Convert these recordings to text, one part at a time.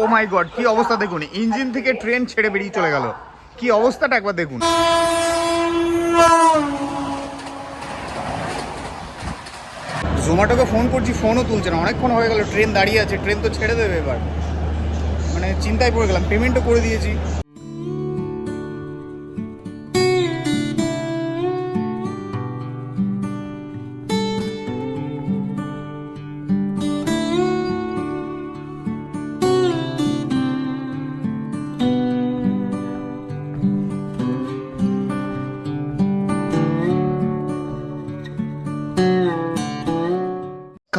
ও মাই god কি অবস্থা দেখুন। ইঞ্জিন থেকে ট্রেন ছেড়ে বেরিয়ে চলে গেল। কি অবস্থাটা একবার দেখুন। জোম্যাটোকে ফোন করছি ফোনও তুলছে না। অনেকক্ষণ হয়ে গেল, ট্রেন দাঁড়িয়ে আছে, ট্রেন তো ছেড়ে দেবে এবার। মানে চিন্তায় পড়ে গেলাম পেমেন্টও করে দিয়েছি।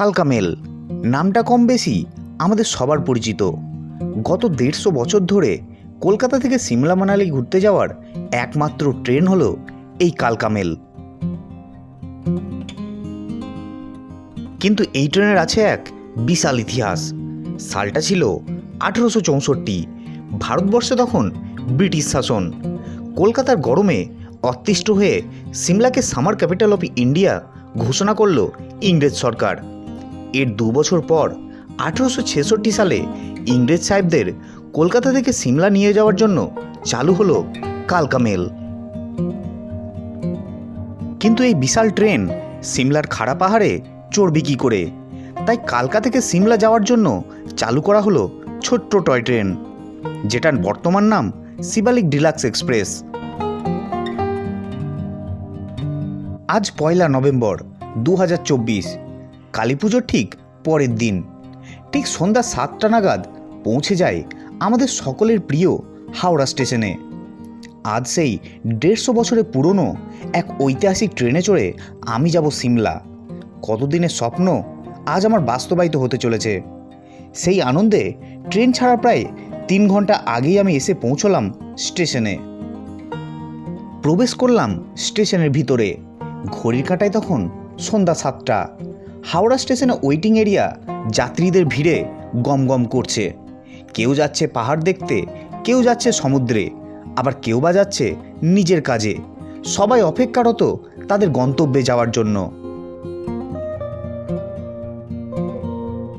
কালকামেল নামটা কম বেশি আমাদের সবার পরিচিত। গত দেড়শো বছর ধরে কলকাতা থেকে সিমলা মানালি ঘুরতে যাওয়ার একমাত্র ট্রেন হলো এই কালকামেল কিন্তু এই ট্রেনের আছে এক বিশাল ইতিহাস। সালটা ছিল আঠেরোশো চৌষট্টি। ভারতবর্ষে তখন ব্রিটিশ শাসন। কলকাতার গরমে অতিষ্ঠ হয়ে সিমলাকে সামার ক্যাপিটাল অফ ইন্ডিয়া ঘোষণা করল ইংরেজ সরকার। এর দু বছর পর আঠেরোশো ছেষট্টি সালে ইংরেজ সাহেবদের কলকাতা থেকে সিমলা নিয়ে যাওয়ার জন্য চালু হলো কালকা মেল কিন্তু এই বিশাল ট্রেন সিমলার খাড়া পাহাড়ে চড়বি কী করে? তাই কালকা থেকে সিমলা যাওয়ার জন্য চালু করা হলো ছোট্ট টয় ট্রেন, যেটার বর্তমান নাম শিবালিক ডিলাক্স এক্সপ্রেস। আজ পয়লা নভেম্বর দু হাজার চব্বিশ কালী পুজোর ঠিক পরের দিন। ঠিক সন্ধ্যা সাতটা নাগাদ পৌঁছে যায় আমাদের সকলের প্রিয় হাওড়া স্টেশনে। আজ সেই দেড়শো বছরের পুরনো এক ঐতিহাসিক ট্রেনে চড়ে আমি যাব সিমলা। কতদিনের স্বপ্ন আজ আমার বাস্তবায়িত হতে চলেছে। সেই আনন্দে ট্রেন ছাড়ার প্রায় তিন ঘণ্টা আগেই আমি এসে পৌঁছলাম স্টেশনে। প্রবেশ করলাম স্টেশনের ভিতরে। ঘড়ির কাঁটায় তখন সন্ধ্যা সাতটা। হাওড়া স্টেশনে ওয়েটিং এরিয়া, যাত্রীদের ভিড়ে গমগম করছে। কেউ যাচ্ছে পাহাড় দেখতে, কেউ যাচ্ছে সমুদ্রে, আবার কেউ বা যাচ্ছে নিজের কাজে। সবাই অপেক্ষারত তাদের গন্তব্যে যাওয়ার জন্য।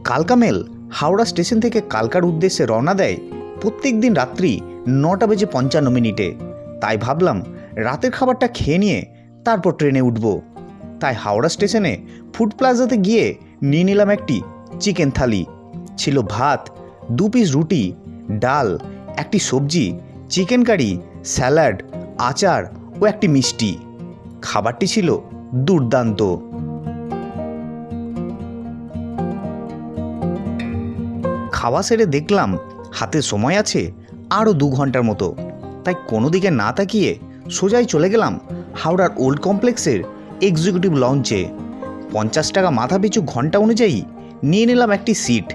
কালকামেল হাওড়া স্টেশন থেকে কালকার উদ্দেশ্যে রওনা দেয় প্রত্যেক দিন রাত্রি নটা বেজে পঞ্চান্ন মিনিটে। তাই ভাবলাম রাতের খাবারটা খেয়ে নিয়ে তারপর ট্রেনে উঠব। তাই হাওড়া স্টেশনে ফুড প্লাজাতে গিয়ে নিয়ে নিলাম একটি চিকেন থালি। ছিল ভাত, দু পিস রুটি, ডাল, একটি সবজি, চিকেন কারি, স্যালাড, আচার ও একটি মিষ্টি। খাবারটি ছিল দুর্দান্ত। খাওয়া সেরে দেখলাম হাতে সময় আছে আরও দু ঘণ্টার মতো। তাই কোনো দিকে না তাকিয়ে সোজাই চলে গেলাম হাওড়ার ওল্ড কমপ্লেক্সের এক্সিকিউটিভ লঞ্চে পঞ্চাশ টাকা মাথা পিছু ঘণ্টা অনুযায়ী নিয়ে নিলাম একটি সিট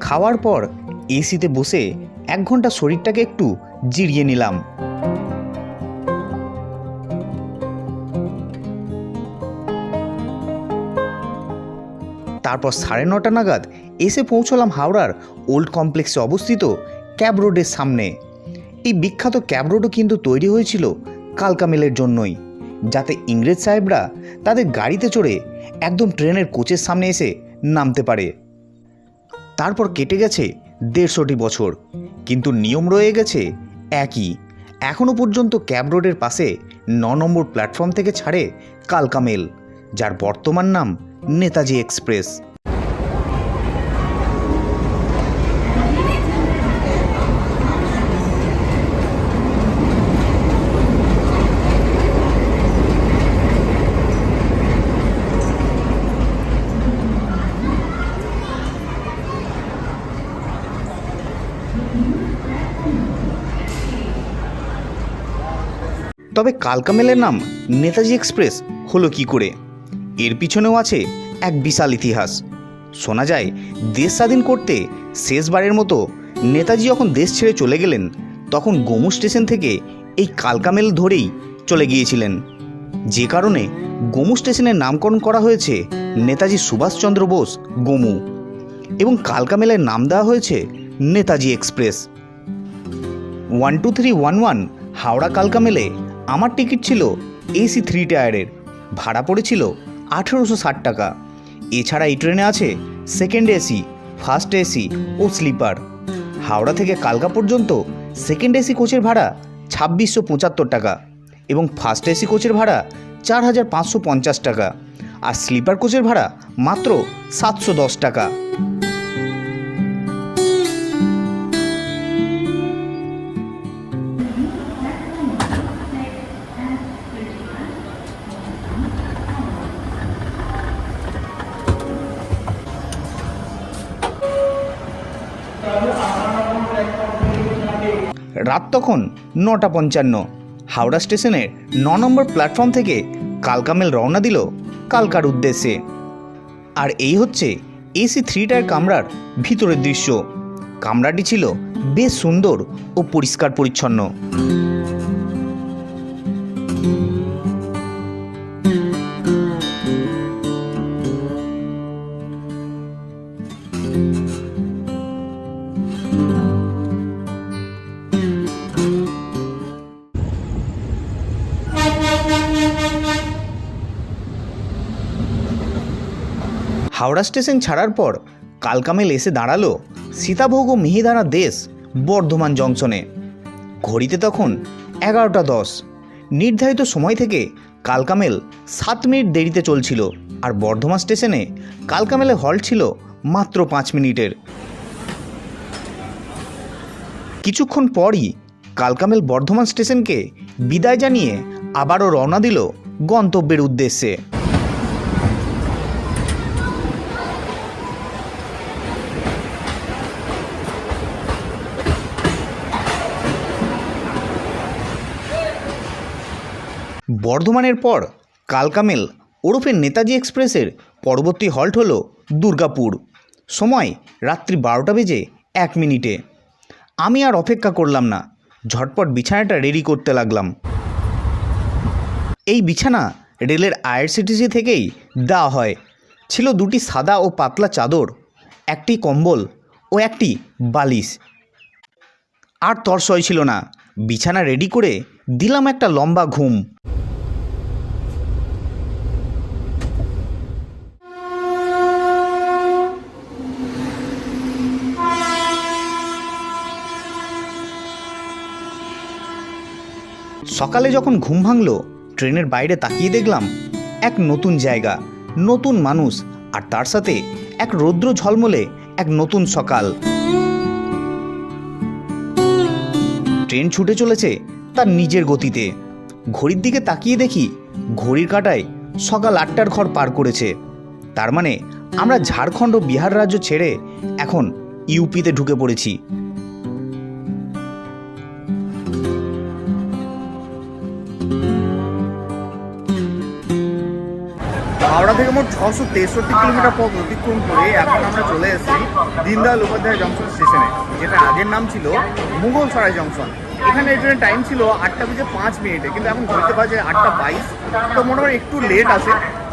খাওয়ার পর এসিতে বসে এক ঘণ্টা শরীরটাকে একটু জিরিয়ে নিলাম। তারপর সাড়ে নটা নাগাদ এসে পৌঁছলাম হাওড়ার ওল্ড কমপ্লেক্সে অবস্থিত ক্যাব রোডের সামনে। এই বিখ্যাত ক্যাব রোডও কিন্তু তৈরি হয়েছিল কালকামেলের জন্যই। যাতে ইংরেজ সাহেবরা তাদের গাড়িতে চড়ে একদম ট্রেনের কোচের সামনে এসে নামতে পারে। তারপর কেটে গেছে দেড়শোটি বছর, কিন্তু নিয়ম রয়ে গেছে একই। এখনও পর্যন্ত ক্যাব রোডের পাশে ন নম্বর প্ল্যাটফর্ম থেকে ছাড়ে কালকামেল, যার বর্তমান নাম নেতাজি এক্সপ্রেস। তবে কালকামেলের নাম নেতাজি এক্সপ্রেস হলো কি করে? এর পিছনেও আছে এক বিশাল ইতিহাস। শোনা যায়, দেশ স্বাধীন করতে শেষবারের মতো নেতাজি যখন দেশ ছেড়ে চলে গেলেন, তখন গোমু স্টেশন থেকে এই কালকামেল ধরেই চলে গিয়েছিলেন। যে কারণে গোমু স্টেশনের নামকরণ করা হয়েছে নেতাজি সুভাষচন্দ্র বোস গোমু এবং কালকামেলের নাম দেওয়া হয়েছে Netaji express. One two three one one Howrah কালকা মেলে আমার টিকিট ছিল এসি থ্রি টায়ারের। ভাড়া পড়েছিল আঠেরোশো ষাট টাকা। এছাড়া এই ট্রেনে আছে সেকেন্ড এসি, ফার্স্ট এসি ও স্লিপার। হাওড়া থেকে কালকা পর্যন্ত সেকেন্ড এসি কোচের ভাড়া ছাব্বিশশো পঁচাত্তর টাকা এবং ফার্স্ট এসি কোচের ভাড়া চার হাজার পাঁচশো পঞ্চাশ টাকা। আর স্লিপার কোচের ভাড়া মাত্র সাতশো দশ টাকা। রাত তখন নটা পঞ্চান্ন। হাওড়া স্টেশনের ন নম্বর প্ল্যাটফর্ম থেকে কালকামেল রওনা দিল কালকার উদ্দেশ্যে। আর এই হচ্ছে এসি থ্রি টায়ার কামরার ভিতরের দৃশ্য। কামরাটি ছিল বেশ সুন্দর ও পরিষ্কার পরিচ্ছন্ন হাওড়া স্টেশন ছাড়ার পর কালকামেল এসে দাঁড়াল সীতাভোগ ও মিহিদানা দেশ বর্ধমান জংশনে। ঘড়িতে তখন এগারোটা দশ। নির্ধারিত সময় থেকে কালকামেল সাত মিনিট দেরিতে চলছিল আর বর্ধমান স্টেশনে কালকামেলে হল্ট ছিল মাত্র পাঁচ মিনিটের। কিছুক্ষণ পরই কালকামেল বর্ধমান স্টেশনকে বিদায় জানিয়ে আবারও রওনা দিল গন্তব্যের উদ্দেশ্যে। বর্ধমানের পর কালকামেল ওরফে নেতাজি এক্সপ্রেসের পরবর্তী হল্ট হল দুর্গাপুর। সময় রাত্রি বারোটা বেজে এক মিনিটে। আমি আর অপেক্ষা করলাম না। ঝটপট বিছানাটা রেডি করতে লাগলাম। এই বিছানা রেলের আইআরসিটিসি থেকেই দেওয়া হয়। ছিল দুটি সাদা ও পাতলা চাদর, একটি কম্বল ও একটি বালিশ। আর তরসই ছিল না। বিছানা রেডি করে দিলাম একটা লম্বা ঘুম। সকালে যখন ঘুম ভাঙলো, ট্রেনের বাইরে তাকিয়ে দেখলাম এক নতুন জায়গা, নতুন মানুষ আর তার সাথে এক রৌদ্র ঝলমলে এক নতুন সকাল। ট্রেন ছুটে চলেছে তার নিজের গতিতে। ঘড়ির দিকে তাকিয়ে দেখি ঘড়ির কাঁটায় সকাল আটটার ঘর পার করেছে। তার মানে আমরা ঝাড়খণ্ড বিহার রাজ্য ছেড়ে এখন ইউপিতে ঢুকে পড়েছি। হাওড়া থেকে মোট ছশো তেষট্টি কিলোমিটার পথ অতিক্রম করে এখন আমরা চলে এসেছি দীনদয়াল উপাধ্যায় জংশন স্টেশনে, যেটা আগের নাম ছিল মুঘলসরাই জংশন। এখানে ট্রেনের টাইম ছিল আটটা বেজে পাঁচ মিনিটে, কিন্তু এখন ঘড়িতে বাজে আটটা বাইশ। তো মোটামুটি একটু লেট আছে।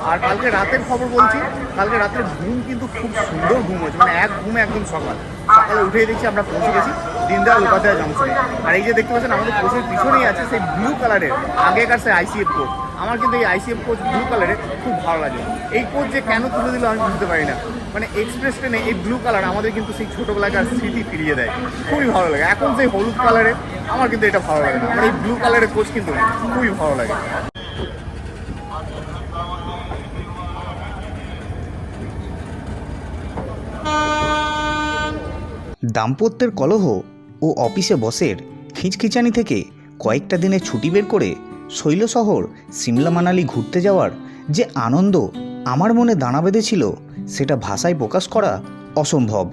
আর কালকে রাতের খবর বলছি, কালকে রাতের ঘুম কিন্তু খুব সুন্দর ঘুম হয়েছে মানে এক ঘুমে একদম সকাল। সকালে উঠেই দেখছি আমরা পৌঁছে গেছি দীনদয়াল উপাধ্যায় জংশনে। আর এই যে দেখতে পাচ্ছেন, আমাদের কোচের পিছনেই আছে সেই ব্লু কালারের আগেকার সেই আইসিএফ কোচ আমার কিন্তু এই আইসিএফ কোচ ব্লু কালারে খুব ভালো লাগে। এই কোচ যে কেন তুলে দিল আমি বুঝতে পারি না। মানে এক্সপ্রেস ট্রেনে এই ব্লু কালার আমাদের কিন্তু সেই ছোটোবেলাকার স্মৃতি ফিরিয়ে দেয়। খুবই ভালো লাগে। এখন সেই হলুদ কালারে আমার কিন্তু এটা ভালো লাগে না। আমার এই ব্লু কালারের কোচ কিন্তু খুবই ভালো লাগে। দাম্পত্যের কলহ ও অফিসে বসের খিচখিচানি থেকে কয়েকটা দিনে ছুটি বের করে শৈল শহর, সিমলা মানালি ঘুরতে যাওয়ার যে আনন্দ আমার মনে দানা বেঁধেছিল, সেটা ভাষায় প্রকাশ করা অসম্ভব।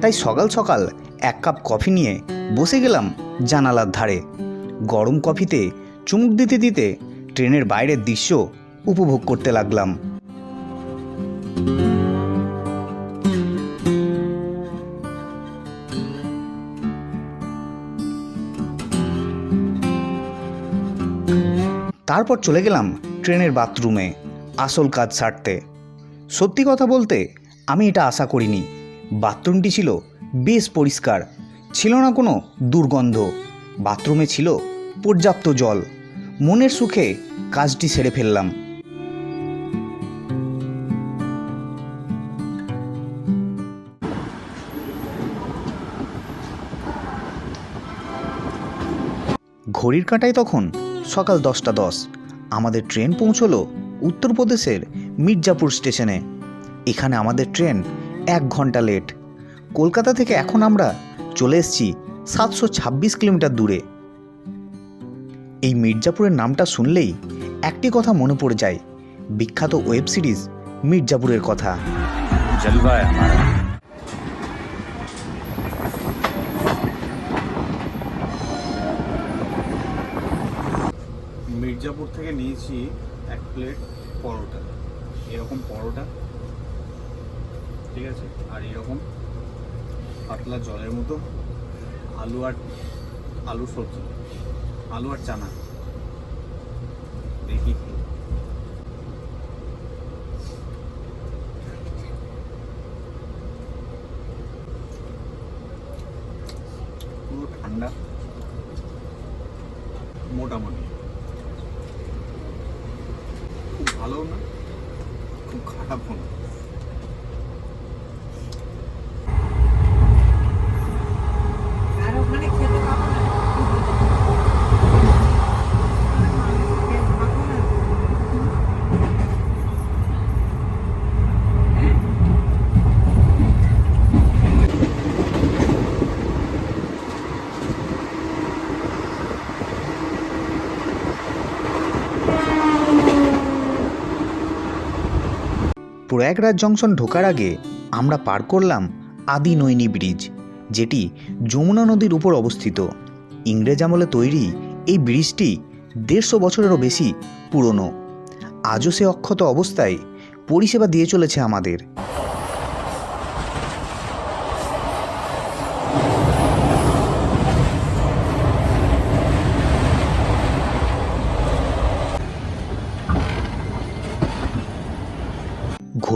তাই সকাল সকাল এক কাপ কফি নিয়ে বসে গেলাম জানালার ধারে। গরম কফিতে চুমুক দিতে দিতে ট্রেনের বাইরের দৃশ্য উপভোগ করতে লাগলাম। তারপর চলে গেলাম ট্রেনের বাথরুমে, আসল কাজ সারতে। সত্যি কথা বলতে, আমি এটা আশা করিনি। বাথরুমটি ছিল বেশ পরিষ্কার, ছিল না কোনো দুর্গন্ধ। বাথরুমে ছিল পর্যাপ্ত জল। মনের সুখে কাজটি সেরে ফেললাম। ঘড়ির কাঁটায় তখন সকাল দশটা দশ। আমাদের ট্রেন পৌঁছলো উত্তরপ্রদেশের মির্জাপুর স্টেশনে। এখানে আমাদের ট্রেন এক ঘণ্টা লেট। কলকাতা থেকে এখন আমরা চলে এসেছি সাতশো ছাব্বিশ কিলোমিটার দূরে। এই মির্জাপুরের নামটা শুনলেই একটি কথা মনে পড়ে যায়। বিখ্যাত ওয়েব সিরিজ মির্জাপুরের কথা। থেকে নিয়েছি এক প্লেট পরোটা। এরকম পরোটা। ঠিক আছে? আর এরকম পাতলা জলের মতো আলু আর আলু সবজি। আলু আর চানা। দেখি কি। পুরো ঠান্ডা মোটামুটি খুব ভালো না খুব খারাপও না আর ওখানে খেতে পাবো না খাব না প্রয়াগরাজ জংশন ঢোকার আগে আমরা পার করলাম আদি নৈনী ব্রিজ, যেটি যমুনা নদীর উপর অবস্থিত। ইংরেজ আমলে তৈরি এই ব্রিজটি দেড়শো বছরেরও বেশি পুরনো। আজও সে অক্ষত অবস্থায় পরিষেবা দিয়ে চলেছে আমাদের।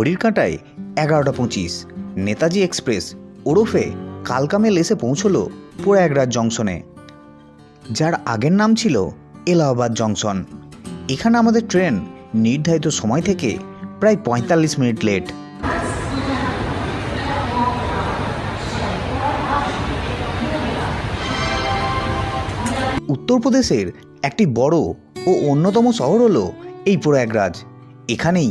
ঘড়ির কাঁটায় এগারোটা পঁচিশ। নেতাজি এক্সপ্রেস ওরফে কালকামেল এসে পৌঁছলো প্রয়াগরাজ জংশনে। যার আগের নাম ছিল এলাহাবাদ জংশন। এখানে আমাদের ট্রেন নির্ধারিত সময় থেকে প্রায় পঁয়তাল্লিশ মিনিট লেট। উত্তরপ্রদেশের একটি বড় ও অন্যতম শহর হলো এই প্রয়াগরাজ। এখানেই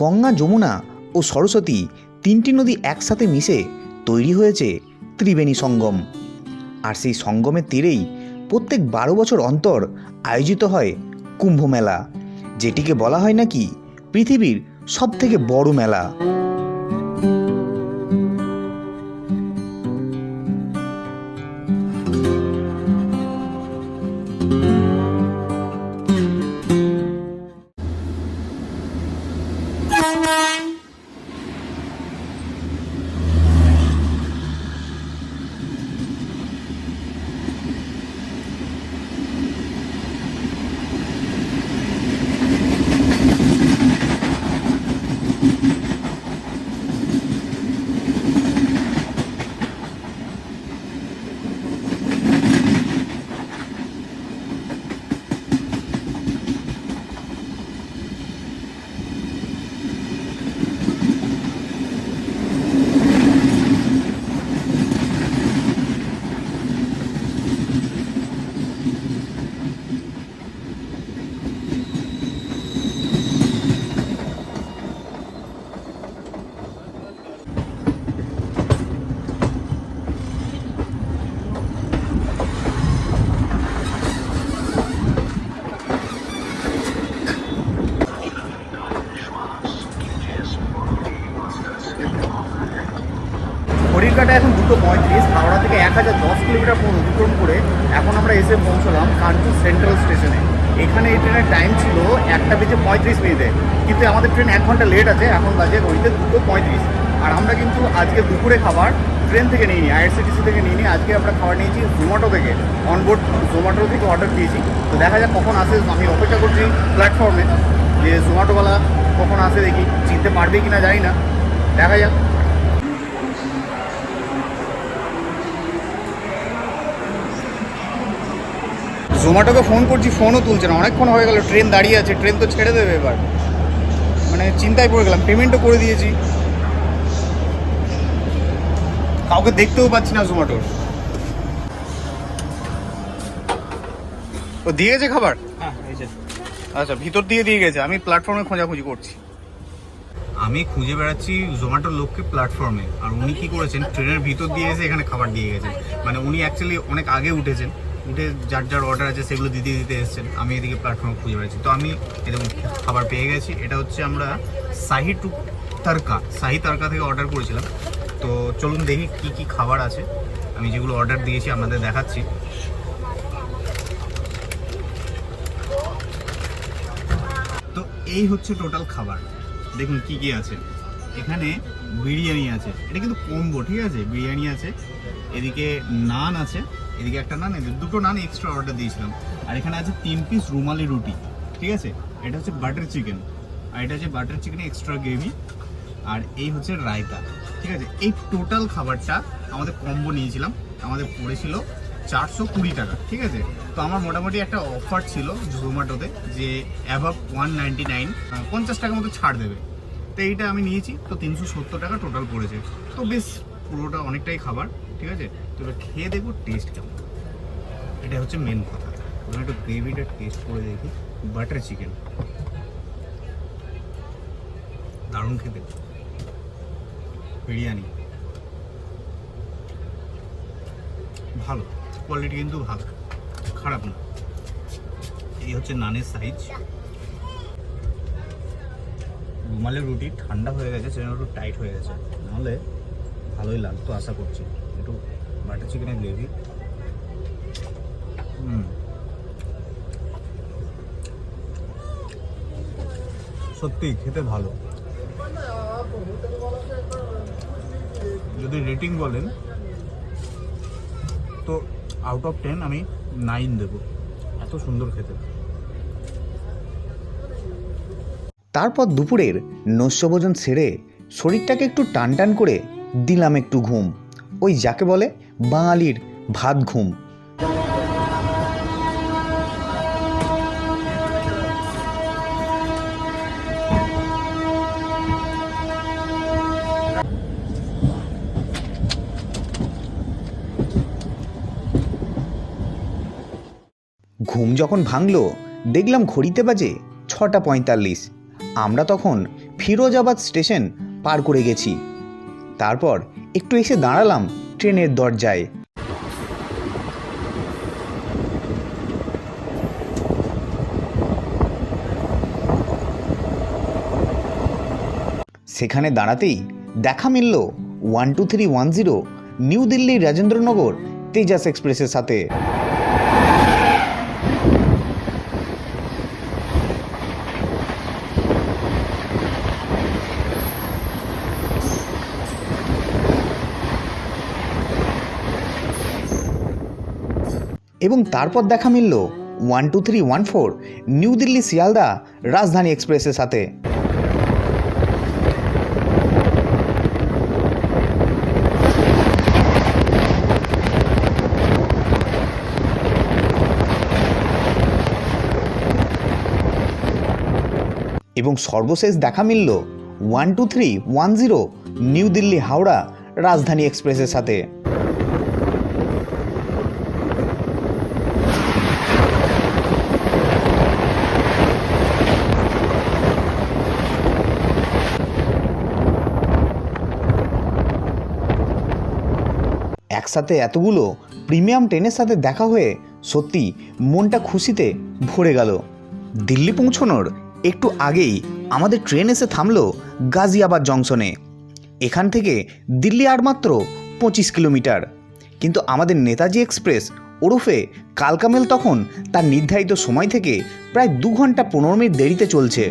গঙ্গা, যমুনা ও সরস্বতী তিনটি নদী একসাথে মিশে তৈরি হয়েছে ত্রিবেণী সঙ্গম। আর সেই সঙ্গমের তীরেই প্রত্যেক বারো বছর অন্তর আয়োজিত হয় কুম্ভ মেলা, যেটিকে বলা হয় নাকি পৃথিবীর সবথেকে বড় মেলা। এখানে এই ট্রেনের টাইম ছিল একটা বেজে পঁয়ত্রিশ মিনিটে। কিন্তু আমাদের ট্রেন এক ঘণ্টা লেট আছে, এখন বাজে ঘড়িতে দুটো পঁয়ত্রিশ। আর আমরা কিন্তু আজকে দুপুরে খাবার ট্রেন থেকে নিইনি আইআরসিটিসি থেকে নিইনি, আজকে আমরা খাবার নিয়েছি জোম্যাটো থেকে। অনবোর্ড জোম্যাটো থেকে অর্ডার দিয়েছি। তো দেখা যাক কখন আসে, আমি অপেক্ষা করছি প্ল্যাটফর্মে যে জোম্যাটোওয়ালা কখন আসে দেখি, চিনতে পারবে কি না জানি না। দেখা যাক। জোম্যাটোকে ফোন করছি ফোনও তুলছে না। অনেকক্ষণ হয়ে গেল ট্রেন দাঁড়িয়ে আছে ট্রেন তো ছেড়ে দেবে এবার। মানে চিন্তায় পড়ে গেলাম পেমেন্টও করে দিয়েছি। কাউকে দেখতেও পাচ্ছি না জোম্যাটোর। ও দিয়ে গেছে খাবার? হ্যাঁ আচ্ছা ভিতর দিয়ে দিয়ে গেছে আমি প্ল্যাটফর্মে খোঁজাখুঁজি করছি। আমি খুঁজে বেড়াচ্ছি জোম্যাটোর লোককে প্ল্যাটফর্মে আর উনি কি করেছেন ট্রেনের ভিতর দিয়ে এসে এখানে খাবার দিয়ে গেছেন। মানে উনি অ্যাকচুয়ালি অনেক আগে উঠেছেন। উঠে যার যার অর্ডার আছে সেগুলো দিতে দিতে এসেছেন। আমি এদিকে প্ল্যাটফর্মে খুঁজে বেড়াচ্ছি। তো আমি এরকম খাবার পেয়ে গেছি। এটা হচ্ছে আমরা সাহি টু তারকা সাহি তারকা থেকে অর্ডার করেছিলাম। তো চলুন দেখি কি কি খাবার আছে। আমি যেগুলো অর্ডার দিয়েছি আপনাদের দেখাচ্ছি। তো এই হচ্ছে টোটাল খাবার। দেখুন কি কি আছে। এখানে বিরিয়ানি আছে। এটা কিন্তু কম্বো ঠিক আছে? বিরিয়ানি আছে, এদিকে নান আছে। এদিকে একটা নান, এদিকে দুটো নান এক্সট্রা অর্ডার দিয়েছিলাম। আর এখানে আছে তিন পিস রুমালি রুটি, ঠিক আছে? এটা হচ্ছে বাটার চিকেন আর এটা হচ্ছে বাটার চিকেন এক্সট্রা গ্রেভি আর এই হচ্ছে রায়তা, ঠিক আছে? এই টোটাল খাবারটা আমাদের কম্বো নিয়েছিলাম। আমাদের পড়েছিল চারশো কুড়ি টাকা, ঠিক আছে? তো আমার মোটামুটি একটা অফার ছিল জোম্যাটোতে যে অ্যাভাব ওয়ান নাইনটি নাইন পঞ্চাশ টাকা মতো ছাড় দেবে। তো এইটা আমি নিয়েছি, তো তিনশো সত্তর টাকা টোটাল পড়েছে। তো বেশ, পুরোটা অনেকটাই খাবার, ঠিক আছে? এবার খেয়ে দেখব টেস্ট কেমন? এটা হচ্ছে মেন কথা। আমি একটু গ্রেভিটা টেস্ট করে দেখি। বাটার চিকেন দারুণ খেতে। বিরিয়ানি। ভালো। কোয়ালিটি কিন্তু ভালো। খারাপ না। এই হচ্ছে নানের সাইজ রুমালের রুটি ঠান্ডা হয়ে গেছে, সেজন্য একটু টাইট হয়ে গেছে। নাহলে ভালোই লাগতো, আশা করছি। বাটার চিকেনের গ্রেভি। সত্যি, খেতে ভালো। যদি রেটিং বলেন, তো আউট অফ টেন আমি নাইন দেবো। এত সুন্দর খেতে। তারপর দুপুরের নস্যভোজন সেরে শরীরটাকে একটু টান টান করে দিলাম একটু ঘুম। ওই যাকে বলে বাঙালির ভাত ঘুম। ঘুম যখন ভাঙলো, দেখলাম ঘড়িতে বাজে ছটা পঁয়তাল্লিশ। আমরা তখন ফিরোজাবাদ স্টেশন পার করে গেছি। তারপর একটু এসে দাঁড়ালাম ট্রেনের দরজায়। সেখানে দাঁড়াতেই দেখা মিলল one two three one zero New দিল্লির রাজেন্দ্রনগর তেজাস এক্সপ্রেসের সাথে। এবং তারপর দেখা মিলল one two three one four New Delhi Sealdah, Rajdhani এক্সপ্রেসের সাথে। এবং সর্বশেষ দেখা মিলল one two three one zero New Delhi Howrah, Rajdhani এক্সপ্রেসের সাথে। একসাথে এতগুলো প্রিমিয়াম ট্রেনের সাথে দেখা হয়ে সত্যি মনটা খুশিতে ভরে গেল। দিল্লি পৌঁছানোর একটু আগেই আমাদের ট্রেন এসে থামলো গাজিয়াবাদ জংশনে। এখান থেকে দিল্লি আর মাত্র পঁচিশ কিলোমিটার। কিন্তু আমাদের নেতাজি এক্সপ্রেস ওরফে কালকামেল তখন তার নির্ধারিত সময় থেকে প্রায় দু ঘণ্টা পনেরো মিনিট দেরিতে চলছে।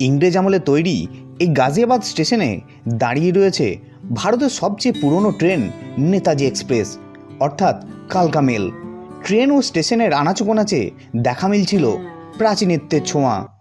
ইংরেজ আমলে তৈরি এই গাজিয়াবাদ স্টেশনে দাঁড়িয়ে রয়েছে ভারতের সবচেয়ে পুরনো ট্রেন নেতাজি এক্সপ্রেস অর্থাৎ কালকা মেল। ট্রেন ও স্টেশনের আনাচকোনাচে দেখা মিলছিল প্রাচীনত্বের ছোঁয়া।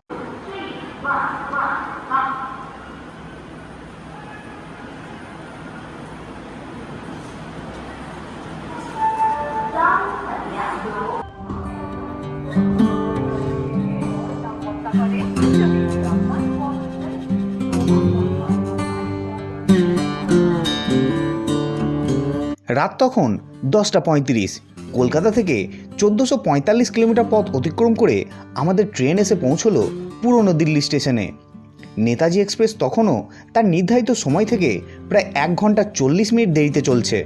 রাত তখন দশটা পঁয়ত্রিশ। কলকাতা থেকে চোদ্দোশো পঁয়তাল্লিশ কিলোমিটার পথ অতিক্রম করে আমাদের ট্রেন এসে পৌঁছলো পুরনো দিল্লি স্টেশনে। নেতাজি এক্সপ্রেস তখনও তার নির্ধারিত সময় থেকে প্রায় এক ঘণ্টা চল্লিশ মিনিট দেরিতে চলছে।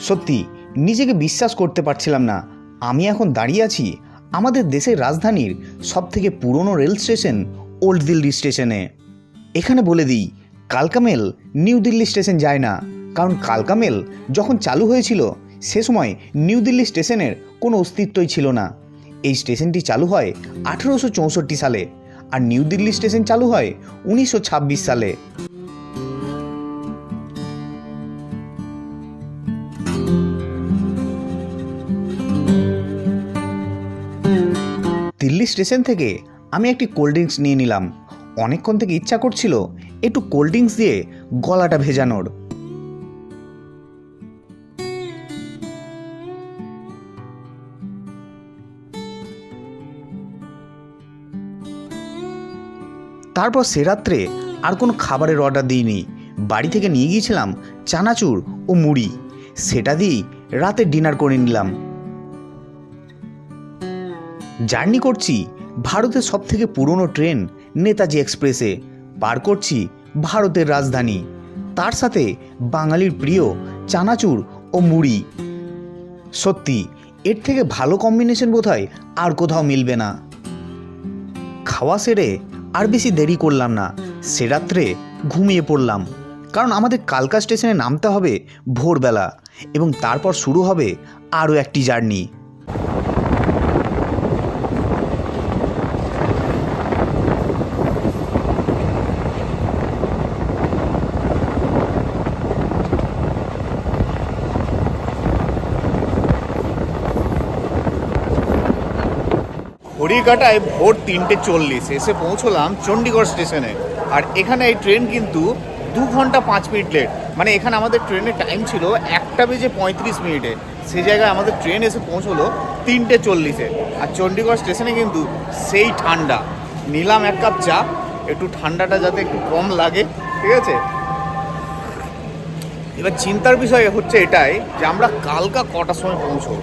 সত্যি, নিজেকে বিশ্বাস করতে পারছিলাম না। আমি এখন দাঁড়িয়ে আছি আমাদের দেশের রাজধানীর সবথেকে পুরনো রেল স্টেশন ওল্ড দিল্লি স্টেশনে। এখানে বলে দিই, কালকামেল নিউ দিল্লি স্টেশন যায় না। কারণ কালকামেল যখন চালু হয়েছিল, সে সময় নিউ দিল্লি স্টেশনের কোনো অস্তিত্বই ছিল না। এই স্টেশনটি চালু হয় আঠেরোশো চৌষট্টি সালে আর নিউ দিল্লি স্টেশন চালু হয় উনিশশো ছাব্বিশ সালে। দিল্লি স্টেশন থেকে আমি একটি কোল্ড ড্রিঙ্কস নিয়ে নিলাম। অনেকক্ষণ থেকে ইচ্ছা করছিল একটু কোল্ড ড্রিঙ্কস দিয়ে গলাটা ভেজানোর। তারপর সে রাত্রে আর কোনো খাবারের অর্ডার দিইনি। বাড়ি থেকে নিয়ে গিয়েছিলাম চানাচুর ও মুড়ি। সেটা দিয়েই রাতে ডিনার করে নিলাম। জার্নি করছি ভারতের সব থেকে পুরনো ট্রেন নেতাজি এক্সপ্রেসে পার করছি ভারতের রাজধানী। তার সাথে বাঙালির প্রিয় চানাচুর ও মুড়ি। সত্যি, এর থেকে ভালো কম্বিনেশন বোধহয় আর কোথাও মিলবে না। খাওয়া সেরে আর বেশি দেরি করলাম না। সে রাত্রে ঘুমিয়ে পড়লাম। কারণ আমাদের কালকা স্টেশনে নামতে হবে ভোরবেলা এবং তারপর শুরু হবে আরও একটি জার্নি। ঘড়িকাটায় ভোর তিনটে চল্লিশ এসে পৌঁছলাম চণ্ডীগড় স্টেশনে। আর এখানে এই ট্রেন কিন্তু দু ঘণ্টা পাঁচ মিনিট লেট মানে এখানে আমাদের ট্রেনের টাইম ছিল একটা বেজে পঁয়ত্রিশ মিনিটে। সেই জায়গায় আমাদের ট্রেন এসে পৌঁছলো তিনটে চল্লিশে। আর চণ্ডীগড় স্টেশনে কিন্তু সেই ঠান্ডা। নিলাম এক কাপ চা, একটু ঠান্ডাটা যাতে একটু কম লাগে, ঠিক আছে? এবার চিন্তার বিষয় হচ্ছে এটাই যে আমরা কালকা কটার সময় পৌঁছবো?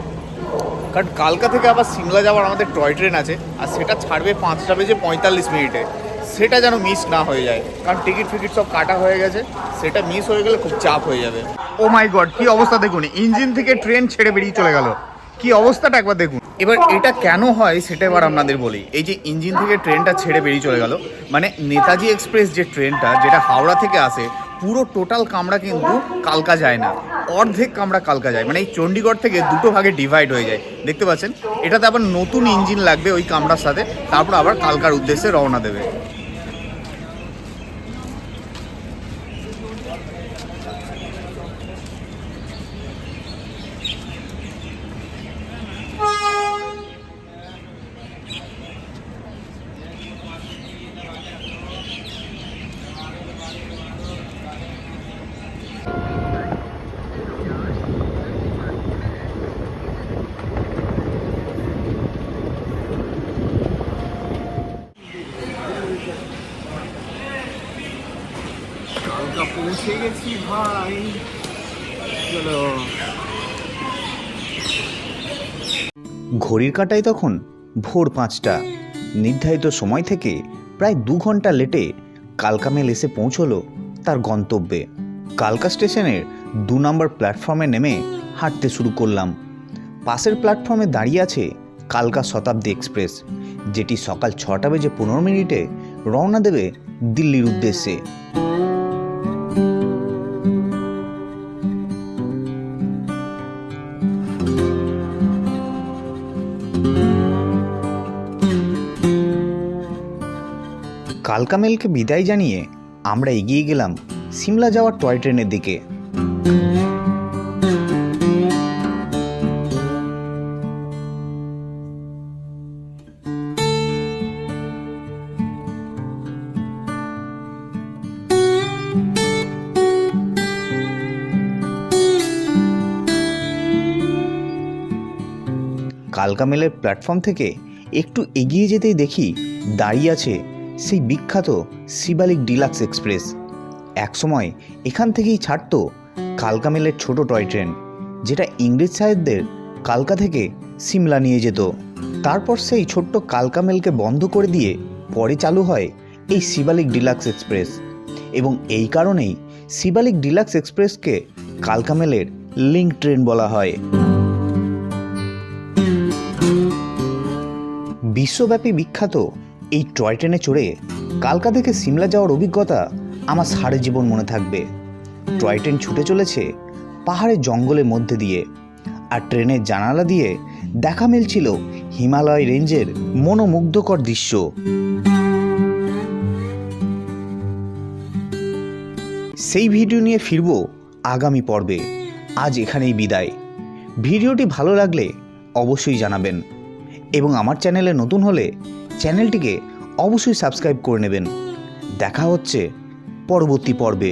কারণ কালকা থেকে আবার সিমলা যাওয়ার আমাদের টয় ট্রেন আছে, আর সেটা ছাড়বে পাঁচটা বেজে পঁয়তাল্লিশ মিনিটে। সেটা যেন মিস না হয়ে যায়, কারণ টিকিট ফিকিট সব কাটা হয়ে গেছে, সেটা মিস হয়ে গেলে খুব চাপ হয়ে যাবে। ও মাই গড কি অবস্থা দেখুন ইঞ্জিন থেকে ট্রেন ছেড়ে বেরিয়ে চলে গেল। কি অবস্থাটা একবার দেখুন। এবার এটা কেন হয় সেটা এবার আপনাদের বলি। এই যে ইঞ্জিন থেকে ট্রেনটা ছেড়ে বেরিয়ে চলে গেল মানে নেতাজি এক্সপ্রেস যে ট্রেনটা যেটা হাওড়া থেকে আসে পুরো টোটাল কামড়া কিন্তু কালকা যায় না। অর্ধেক কামড়া কালকা যায়। মানে এই চণ্ডীগড় থেকে দুটো ভাগে ডিভাইড হয়ে যায়। দেখতে পাচ্ছেন? এটাতে আবার নতুন ইঞ্জিন লাগবে ওই কামড়ার সাথে। তারপর আবার কালকার উদ্দেশ্যে রওনা দেবে। কালকা পৌঁছে গেছি ভাই। চলো। ঘড়ির কাঁটায় তখন ভোর পাঁচটা। নির্ধারিত সময় থেকে প্রায় দু ঘণ্টা লেটে কালকামেল এসে পৌঁছলো তার গন্তব্যে। কালকা স্টেশনের দু নম্বর প্ল্যাটফর্মে নেমে হাঁটতে শুরু করলাম। পাশের প্ল্যাটফর্মে দাঁড়িয়ে আছে কালকা শতাব্দী এক্সপ্রেস, যেটি সকাল ছটা বেজে পনেরো মিনিটে রওনা দেবে দিল্লির উদ্দেশ্যে। কালকামেলকে বিদায় জানিয়ে আমরা এগিয়ে গেলাম সিমলা যাওয়ার টয় ট্রেনের দিকে। কালকামেলের প্ল্যাটফর্ম থেকে একটু এগিয়ে যেতেই দেখি দাঁড়িয়ে আছে সেই বিখ্যাত শিবালিক ডিলাক্স এক্সপ্রেস। একসময় এখান থেকেই ছাড়তো কালকামেলের ছোট টয় ট্রেন, যেটা ইংরেজ সাহেবদের কালকা থেকে সিমলা নিয়ে যেত। তারপর সেই ছোট্ট কালকা মেলকে বন্ধ করে দিয়ে পরে চালু হয় এই শিবালিক ডিলাক্স এক্সপ্রেস। এবং এই কারণেই শিবালিক ডিলাক্স এক্সপ্রেসকে কালকা মেলের লিঙ্ক ট্রেন বলা হয়। বিশ্বব্যাপী বিখ্যাত এই টয় ট্রেনে চড়ে কালকা থেকে সিমলা যাওয়ার অভিজ্ঞতা আমার সারা জীবন মনে থাকবে। টয় ট্রেন ছুটে চলেছে পাহাড়ের জঙ্গলের মধ্যে দিয়ে আর ট্রেনের জানালা দিয়ে দেখা মিলছিল হিমালয় রেঞ্জের মনোমুগ্ধকর দৃশ্য। সেই ভিডিও নিয়ে ফিরব আগামী পর্বে। আজ এখানেই বিদায়। ভিডিওটি ভালো লাগলে অবশ্যই জানাবেন এবং আমার চ্যানেলে নতুন হলে চ্যানেলটিকে অবশ্যই সাবস্ক্রাইব করে নেবেন। দেখা হচ্ছে পরবর্তী পর্বে।